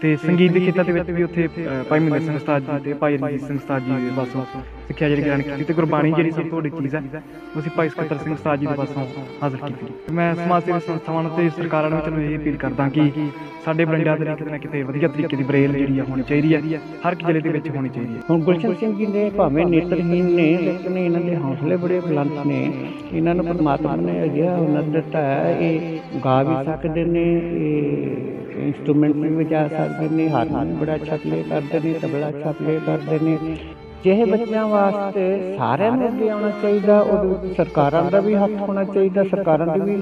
ਤੇ ਸੰਗੀਤ ਦੇ ਖੇਤਰ ਦੇ ਵਿੱਚ ਵੀ ਉੱਥੇ ਭਾਈ ਮਹਿੰਦਰ ਸਿੰਘ ਉਸਤਾਦ ਜੀ ਤੇ ਭਾਈ ਰਣਜੀਤ ਸਿੰਘ ਉਸਤਾਦ ਜੀ ਦੇ ਪਾਸੋਂ ਸਿੱਖਿਆ ਜਿਹੜੀ ਗ੍ਰਹਿਣ ਕੀਤੀ ਤੇ ਗੁਰਬਾਣੀ ਜਿਹੜੀ ਸਭ ਤੋਂ ਵੱਡੀ ਚੀਜ਼ ਹੈ ਉਹ ਅਸੀਂ ਭਾਈ ਸਕੱਤਰ ਸਿੰਘ ਉਸਤਾਦ ਜੀ ਦੇ ਪਾਸੋਂ ਹਾਸਲ ਕੀਤੀ ਮੈਂ ਸਮਾਜ ਸੇਵੀ ਸੰਸਥਾਵਾਂ ਤੇ ਸਰਕਾਰਾਂ ਨੂੰ ਚਲੋ ਇਹ ਅਪੀਲ ਕਰਦਾ ਕਿ ਸਾਡੇ ਬਰਿੰਡਿਆਂ ਦੇ ਲਈ ਕਿਤੇ ਨਾ ਕਿਤੇ ਵਧੀਆ ਤਰੀਕੇ ਦੀ ਬਰੇਲ ਜਿਹੜੀ ਆ ਹੋਣੀ ਚਾਹੀਦੀ ਹੈ ਹਰ ਇੱਕ ਜ਼ਿਲ੍ਹੇ ਦੇ ਵਿੱਚ ਹੋਣੀ ਚਾਹੀਦੀ ਹੈ। ਹੁਣ ਗੁਲਸ਼ਨ ਸਿੰਘ ਜੀ ਨੇ ਭਾਵੇਂ ਨੇਤਰਹੀਨ ਨੇ ਲੇਕਿਨ ਇਹਨਾਂ ਦੇ ਹੌਸਲੇ ਬੜੇ ਬੁਲੰਦ ਨੇ। ਇਹਨਾਂ ਨੂੰ ਪਰਮਾਤਮਾ ਨੇ ਅਜਿਹਾ ਹੁਨਰ ਦਿੱਤਾ ਹੈ ਇਹ ਗਾ ਵੀ ਸਕਦੇ ਨੇ ਇਹ ਇੰਸਟਰੂਮੈਂਟ ਵੀ ਵਜਾ ਸਕਦੇ ਨੇ ਹਾਰਮੋਨੀਅਮ ਬੜਾ ਅੱਛਾ ਪਲੇ ਕਰਦੇ ਨੇ, ਤਬਲਾ ਅੱਛਾ ਪਲੇ ਕਰਦੇ ਨੇ। ਜਿਹੇ ਬੱਚਿਆਂ ਵਾਸਤੇ ਸਾਰਿਆਂ ਨੂੰ ਅੱਗੇ ਆਉਣਾ ਚਾਹੀਦਾ, ਉਹਦੇ ਸਰਕਾਰਾਂ ਦਾ ਵੀ ਹੱਥ ਹੋਣਾ ਚਾਹੀਦਾ, ਸਰਕਾਰਾਂ ਦੀ ਵੀ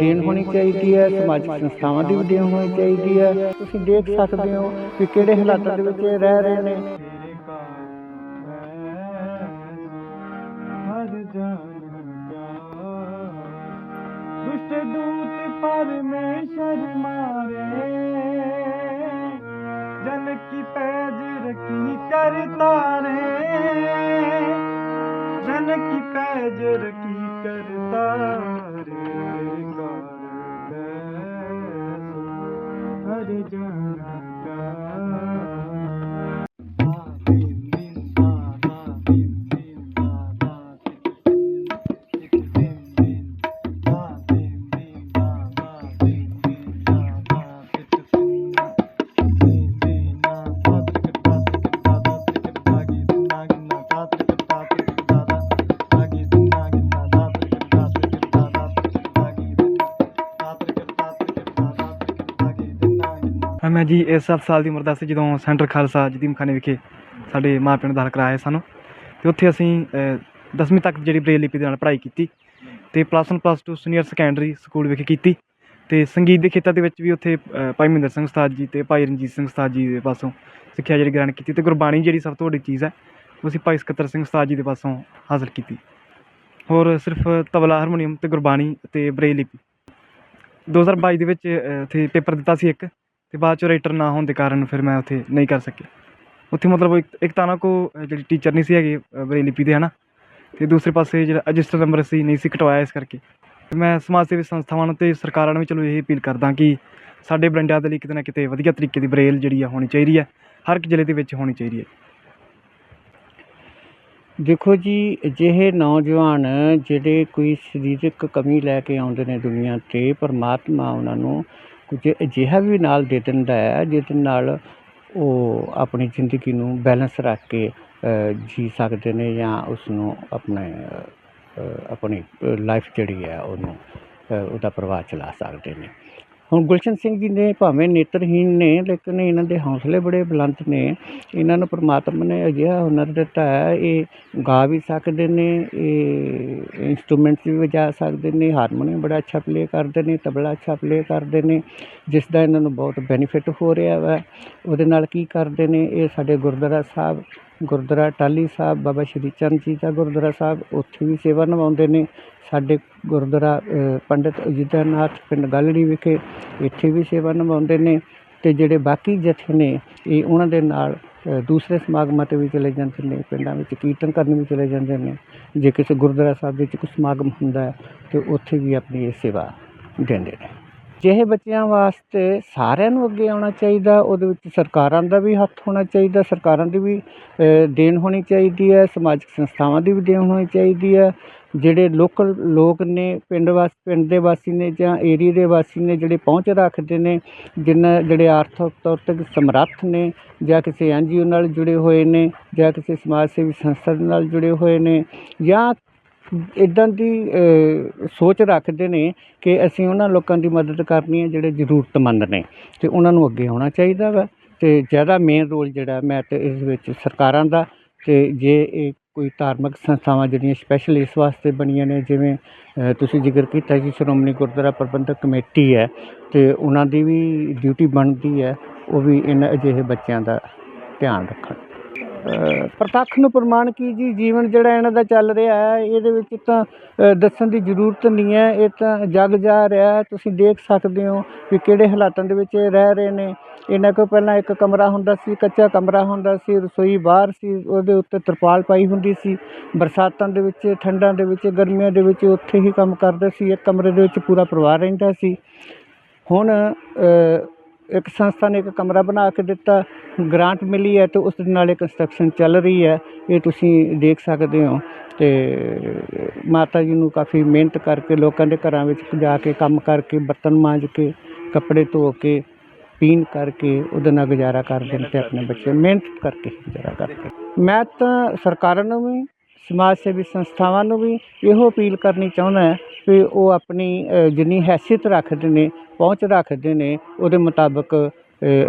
ਦੇਣ ਹੋਣੀ ਚਾਹੀਦੀ ਹੈ, ਸਮਾਜਿਕ ਸੰਸਥਾਵਾਂ ਦੀ ਵੀ ਦੇਣ ਹੋਣੀ ਚਾਹੀਦੀ ਹੈ। ਤੁਸੀਂ ਦੇਖ ਸਕਦੇ ਹੋ ਕਿ ਕਿਹੜੇ ਹਾਲਾਤਾਂ ਦੇ ਵਿੱਚ ਰਹਿ ਰਹੇ ਨੇ। ਦੁਸ਼ਟ ਦੂਤ ਪਰਮੇਸ਼ਰ ਮਾਰੇ। ਜਨ ਕੀ ਪੈਜ ਰਖੀ ਕਰਤਾ ਰੇ ਜਨ ਕੀ ਪੈਜ ਰਖੀ ਕਰਤਾ ਰੇ ਹਰ ਜਨ ਕਾ ਮੈਂ ਜੀ ਇਸ ਸੱਤ ਸਾਲ ਦੀ ਉਮਰ ਦਾ ਸੀ ਜਦੋਂ ਸੈਂਟਰ ਖਾਲਸਾ ਜਦੀਮਖਾਨੇ ਵਿਖੇ ਸਾਡੇ ਮਾਪਿਆਂ ਨੇ ਦਾਖਲ ਕਰਾਇਆ ਸਾਨੂੰ, ਤੇ ਉੱਥੇ ਅਸੀਂ 10ਵੀਂ ਤੱਕ ਜਿਹੜੀ ਬ੍ਰੇਲ ਲਿਪੀ ਦੇ ਨਾਲ ਪੜ੍ਹਾਈ ਕੀਤੀ ਤੇ plus 1 plus 2 senior secondary school ਵਿਖੇ ਕੀਤੀ ਤੇ ਸੰਗੀਤ ਦੇ ਖੇਤਰ ਦੇ ਵਿੱਚ ਵੀ ਉੱਥੇ ਭਾਈ ਮਹਿੰਦਰ ਸਿੰਘ ਉਸਤਾਦ ਜੀ ਤੇ ਭਾਈ ਰਣਜੀਤ ਸਿੰਘ ਉਸਤਾਦ ਜੀ ਦੇ ਪਾਸੋਂ ਸਿੱਖਿਆ ਜਿਹੜੀ ਗ੍ਰਹਿਣ ਕੀਤੀ ਤੇ ਗੁਰਬਾਣੀ ਜਿਹੜੀ ਸਭ ਤੋਂ ਵੱਡੀ ਚੀਜ਼ ਹੈ, ਉਹ ਅਸੀਂ ਭਾਈ ਸਕੱਤਰ ਸਿੰਘ ਉਸਤਾਦ ਜੀ ਦੇ ਪਾਸੋਂ ਹਾਸਲ ਕੀਤੀ। ਹੋਰ ਸਿਰਫ ਤਬਲਾ ਹਾਰਮੋਨੀਅਮ ਤੇ ਗੁਰਬਾਣੀ ਤੇ ਬ੍ਰੇਲ ਲਿਪੀ। 2022 ਦੇ ਵਿੱਚ ਇੱਥੇ ਪੇਪਰ ਦਿੱਤਾ ਸੀ ਇੱਕ। ਤੇ ਬਾਅਦ 'ਚੋਂ ਰਾਈਟਰ ਨਾ ਹੋਣ ਦੇ ਕਾਰਨ ਫਿਰ ਮੈਂ ਉੱਥੇ ਨਹੀਂ ਕਰ ਸਕਿਆ। ਉੱਥੇ ਮਤਲਬ ਇੱਕ ਇੱਕ ਤਾਂ ਨਾ ਕੋ ਜਿਹੜੀ ਟੀਚਰ ਨਹੀਂ ਸੀ ਹੈਗੇ ਅ, ਲਿਪੀ ਦੇ ਹਨਾ? ਤੇ ਦੂਸਰੇ ਪਾਸੇ ਜਿਹੜਾ ਰਜਿਸਟਰ ਨੰਬਰ ਸੀ ਨਹੀਂ ਸੀ ਕਟਵਾਇਆ ਇਸ ਕਰਕੇ। ਤੇ ਮੈਂ ਸਮਾਜ ਸੇਵੀ ਸੰਸਥਾਵਾਂ ਨੂੰ ਤੇ ਸਰਕਾਰਾਂ ਨੂੰ ਵੀ ਚਲੋ ਇਹ ਅਪੀਲ ਕਰਦਾ ਕਿ ਸਾਡੇ ਬਰਿੰਡਿਆਂ ਦੇ ਲਈ ਕਿਤੇ ਨਾ ਕਿਤੇ ਵਧੀਆ ਤਰੀਕੇ ਦੀ ਬਰੇਲ ਜਿਹੜੀ ਆ ਹੋਣੀ ਚਾਹੀਦੀ ਹੈ ਹਰ ਇੱਕ ਜ਼ਿਲ੍ਹੇ ਦੇ ਵਿੱਚ ਹੋਣੀ ਚਾਹੀਦੀ ਹੈ ਦੇਖੋ ਜੀ ਅਜਿਹੇ ਨੌਜਵਾਨ ਜਿਹੜੇ ਕੋਈ ਸਰੀਰਕ ਕਮੀ ਲੈ ਕੇ ਆਉਂਦੇ ਨੇ ਦੁਨੀਆ ਤੇ ਪਰਮਾਤਮਾ ਉਹਨਾਂ ਨੂੰ ਕੁਝ ਅਜਿਹਾ ਵੀ ਨਾਲ ਦੇ ਦਿੰਦਾ ਹੈ, ਜਿਹਦੇ ਨਾਲ ਉਹ ਆਪਣੀ ਜ਼ਿੰਦਗੀ ਨੂੰ ਬੈਲੈਂਸ ਰੱਖ ਕੇ ਜੀ ਸਕਦੇ ਨੇ ਜਾਂ ਉਸ ਨੂੰ ਆਪਣੇ ਆਪਣੀ ਲਾਈਫ ਜਿਹੜੀ ਹੈ ਉਹਨੂੰ ਉਹਦਾ ਪ੍ਰਵਾਹ ਚਲਾ ਸਕਦੇ ਨੇ। ਹੁਣ ਗੁਲਸ਼ਨ ਸਿੰਘ ਜੀ ਨੇ ਭਾਵੇਂ ਨੇਤਰਹੀਣ ਨੇ, ਲੇਕਿਨ ਇਹਨਾਂ ਦੇ ਹੌਸਲੇ ਬੜੇ ਬੁਲੰਦ ਨੇ। ਇਹਨਾਂ ਨੂੰ ਪਰਮਾਤਮਾ ਨੇ ਅਜਿਹਾ ਹੁਨਰ ਦਿੱਤਾ ਹੈ, ਇਹ ਗਾ ਵੀ ਸਕਦੇ ਨੇ, ਇਹ ਇੰਸਟਰੂਮੈਂਟਸ ਵੀ ਵਜਾ ਸਕਦੇ ਨੇ ਹਾਰਮੋਨੀਅਮ ਬੜਾ ਅੱਛਾ ਪਲੇ ਕਰਦੇ ਨੇ, ਤਬਲਾ ਅੱਛਾ ਪਲੇ ਕਰਦੇ ਨੇ, ਜਿਸ ਦਾ ਇਹਨਾਂ ਨੂੰ ਬਹੁਤ ਬੈਨੀਫਿਟ ਹੋ ਰਿਹਾ ਵਾ। ਉਹਦੇ ਨਾਲ ਕੀ ਕਰਦੇ ਨੇ, ਇਹ ਸਾਡੇ ਗੁਰਦੁਆਰਾ ਸਾਹਿਬ ਗੁਰਦੁਆਰਾ ਟਾਹਲੀ ਸਾਹਿਬ, ਬਾਬਾ ਸ਼੍ਰੀ ਚੰਦ ਜੀ ਦਾ ਗੁਰਦੁਆਰਾ ਸਾਹਿਬ, ਉੱਥੇ ਵੀ ਸੇਵਾ ਨਿਭਾਉਂਦੇ ਨੇ। ਸਾਡੇ ਗੁਰਦੁਆਰਾ ਪੰਡਿਤ ਪੰਡਿਤ ਨਾਥ ਪਿੰਡ ਗਾਲੜੀ ਵਿਖੇ ਇੱਥੇ ਵੀ ਸੇਵਾ ਨਿਭਾਉਂਦੇ ਨੇ ਅਤੇ ਜਿਹੜੇ ਬਾਕੀ ਜਥੇ ਨੇ, ਇਹ ਉਹਨਾਂ ਦੇ ਨਾਲ ਦੂਸਰੇ ਸਮਾਗਮਾਂ ਤੇ ਵੀ ਚਲੇ ਜਾਂਦੇ ਨੇ, ਪਿੰਡਾਂ ਵਿੱਚ ਕੀਰਤਨ ਕਰਨ ਵੀ ਚਲੇ ਜਾਂਦੇ ਨੇ। ਜੇ ਕਿਸੇ ਗੁਰਦੁਆਰਾ ਸਾਹਿਬ ਵਿੱਚ ਕੋਈ ਸਮਾਗਮ ਹੁੰਦਾ ਹੈ, ਤੇ ਉੱਥੇ ਵੀ ਆਪਣੀ ਇਹ ਸੇਵਾ ਦਿੰਦੇ ਨੇ। ਜਿਹੇ ਬੱਚਿਆਂ ਵਾਸਤੇ ਸਾਰਿਆਂ ਨੂੰ ਅੱਗੇ ਆਉਣਾ ਚਾਹੀਦਾ, ਉਹਦੇ ਵਿੱਚ ਸਰਕਾਰਾਂ ਦਾ ਵੀ ਹੱਥ ਹੋਣਾ ਚਾਹੀਦਾ, ਸਰਕਾਰਾਂ ਦੀ ਵੀ ਦੇਣ ਹੋਣੀ ਚਾਹੀਦੀ ਹੈ, ਸਮਾਜਿਕ ਸੰਸਥਾਵਾਂ ਦੀ ਵੀ ਦੇਣ ਹੋਣੀ ਚਾਹੀਦੀ ਹੈ। ਜਿਹੜੇ ਲੋਕਲ ਲੋਕ ਨੇ, ਪਿੰਡ ਵਾਸ, ਪਿੰਡ ਦੇ ਵਾਸੀ ਨੇ ਜਾਂ ਏਰੀਏ ਦੇ ਵਾਸੀ ਨੇ ਜਿਹੜੇ ਪਹੁੰਚ ਰੱਖਦੇ ਨੇ ਜਿਨ੍ਹਾਂ ਜਿਹੜੇ ਆਰਥਿਕ ਤੌਰ ਤੇ ਸਮਰੱਥ ਨੇ ਜਾਂ ਕਿਸੇ ਐਨਜੀਓ ਨਾਲ ਜੁੜੇ ਹੋਏ ਨੇ ਜਾਂ ਕਿਸੇ ਸਮਾਜ ਸੇਵੀ ਸੰਸਥਾ ਦੇ ਨਾਲ ਜੁੜੇ ਹੋਏ ਨੇ ਜਾਂ ਇੱਦਾਂ ਦੀ ਸੋਚ ਰੱਖਦੇ ਨੇ ਕਿ ਅਸੀਂ ਉਹਨਾਂ ਲੋਕਾਂ ਦੀ ਮਦਦ ਕਰਨੀ ਹੈ ਜਿਹੜੇ ਜ਼ਰੂਰਤਮੰਦ ਨੇ ਅਤੇ ਉਹਨਾਂ ਨੂੰ ਅੱਗੇ ਆਉਣਾ ਚਾਹੀਦਾ ਵਾ ਅਤੇ ਜ਼ਿਆਦਾ ਮੇਨ ਰੋਲ ਜਿਹੜਾ ਮੈਂ ਤਾਂ ਇਸ ਵਿੱਚ ਸਰਕਾਰਾਂ ਦਾ ਅਤੇ ਜੇ ਇਹ ਕੋਈ ਧਾਰਮਿਕ ਸੰਸਥਾਵਾਂ ਜਿਹੜੀਆਂ ਸਪੈਸ਼ਲ ਇਸ ਵਾਸਤੇ ਬਣੀਆਂ ਨੇ ਜਿਵੇਂ ਤੁਸੀਂ ਜ਼ਿਕਰ ਕੀਤਾ ਕਿ ਸ਼੍ਰੋਮਣੀ ਗੁਰਦੁਆਰਾ ਪ੍ਰਬੰਧਕ ਕਮੇਟੀ ਹੈ ਅਤੇ ਉਹਨਾਂ ਦੀ ਵੀ ਡਿਊਟੀ ਬਣਦੀ ਹੈ, ਉਹ ਵੀ ਇਹਨਾਂ ਅਜਿਹੇ ਬੱਚਿਆਂ ਦਾ ਧਿਆਨ ਰੱਖਣ। ਪ੍ਰਤੱਖ ਨੂੰ ਪ੍ਰਮਾਣ ਕੀ ਜੀ? ਜੀਵਨ ਜਿਹੜਾ ਇਹਨਾਂ ਦਾ ਚੱਲ ਰਿਹਾ ਹੈ, ਇਹਦੇ ਵਿੱਚ ਤਾਂ ਦੱਸਣ ਦੀ ਜ਼ਰੂਰਤ ਨਹੀਂ ਹੈ। ਇਹ ਤਾਂ ਜਗ ਜਾ ਰਿਹਾ ਤੁਸੀਂ ਦੇਖ ਸਕਦੇ ਹੋ ਕਿ ਕਿਹੜੇ ਹਾਲਾਤਾਂ ਦੇ ਵਿੱਚ ਇਹ ਰਹਿ ਰਹੇ ਨੇ। ਇਹਨਾਂ ਕੋਲ ਪਹਿਲਾਂ ਇੱਕ ਕਮਰਾ ਹੁੰਦਾ ਸੀ, ਕੱਚਾ ਕਮਰਾ ਹੁੰਦਾ ਸੀ, ਰਸੋਈ ਬਾਹਰ ਸੀ, ਉਹਦੇ ਉੱਤੇ ਤਰਪਾਲ ਪਾਈ ਹੁੰਦੀ ਸੀ। ਬਰਸਾਤਾਂ ਦੇ ਵਿੱਚ, ਠੰਡਾਂ ਦੇ ਵਿੱਚ, ਗਰਮੀਆਂ ਦੇ ਵਿੱਚ ਉੱਥੇ ਹੀ ਕੰਮ ਕਰਦੇ ਸੀ। ਇੱਕ ਕਮਰੇ ਦੇ ਵਿੱਚ ਪੂਰਾ ਪਰਿਵਾਰ ਰਹਿੰਦਾ ਸੀ। ਹੁਣ ਇੱਕ ਸੰਸਥਾ ਨੇ ਇੱਕ ਕਮਰਾ ਬਣਾ ਕੇ ਦਿੱਤਾ, ਗ੍ਰਾਂਟ ਮਿਲੀ ਹੈ ਤੇ ਉਸ ਦੇ ਨਾਲ ਇਹ ਕੰਸਟਰਕਸ਼ਨ ਚੱਲ ਰਹੀ ਹੈ, ਇਹ ਤੁਸੀਂ ਦੇਖ ਸਕਦੇ ਹੋ ਤੇ ਮਾਤਾ ਜੀ ਨੂੰ ਕਾਫੀ ਮਿਹਨਤ ਕਰਕੇ ਲੋਕਾਂ ਦੇ ਘਰਾਂ ਵਿੱਚ ਜਾ ਕੇ ਕੰਮ ਕਰਕੇ, ਬਰਤਨ ਮਾਂਜ ਕੇ, ਕੱਪੜੇ ਧੋ ਕੇ, ਪੀਣ ਕਰਕੇ ਉਹਦੇ ਨਾਲ ਗੁਜ਼ਾਰਾ ਕਰਦੇ ਨੇ ਤੇ ਆਪਣੇ ਬੱਚੇ ਮਿਹਨਤ ਕਰਕੇ ਗੁਜ਼ਾਰਾ ਕਰਦੇ ਮੈਂ ਤਾਂ ਸਰਕਾਰਾਂ ਨੂੰ ਵੀ, ਸਮਾਜ ਸੇਵੀ ਸੰਸਥਾਵਾਂ ਨੂੰ ਵੀ ਇਹੋ ਅਪੀਲ ਕਰਨੀ ਚਾਹੁੰਦਾ ਵੀ ਉਹ ਆਪਣੀ ਜਿੰਨੀ ਹੈਸੀਅਤ ਰੱਖਦੇ ਨੇ ਪਹੁੰਚ ਰੱਖਦੇ ਨੇ, ਉਹਦੇ ਮੁਤਾਬਕ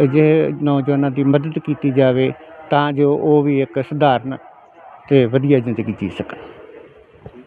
ਅਜਿਹੇ ਨੌਜਵਾਨਾਂ ਦੀ ਮਦਦ ਕੀਤੀ ਜਾਵੇ ਤਾਂ ਜੋ ਉਹ ਵੀ ਇੱਕ ਸਧਾਰਨ ਅਤੇ ਵਧੀਆ ਜ਼ਿੰਦਗੀ ਜੀ ਸਕਣ।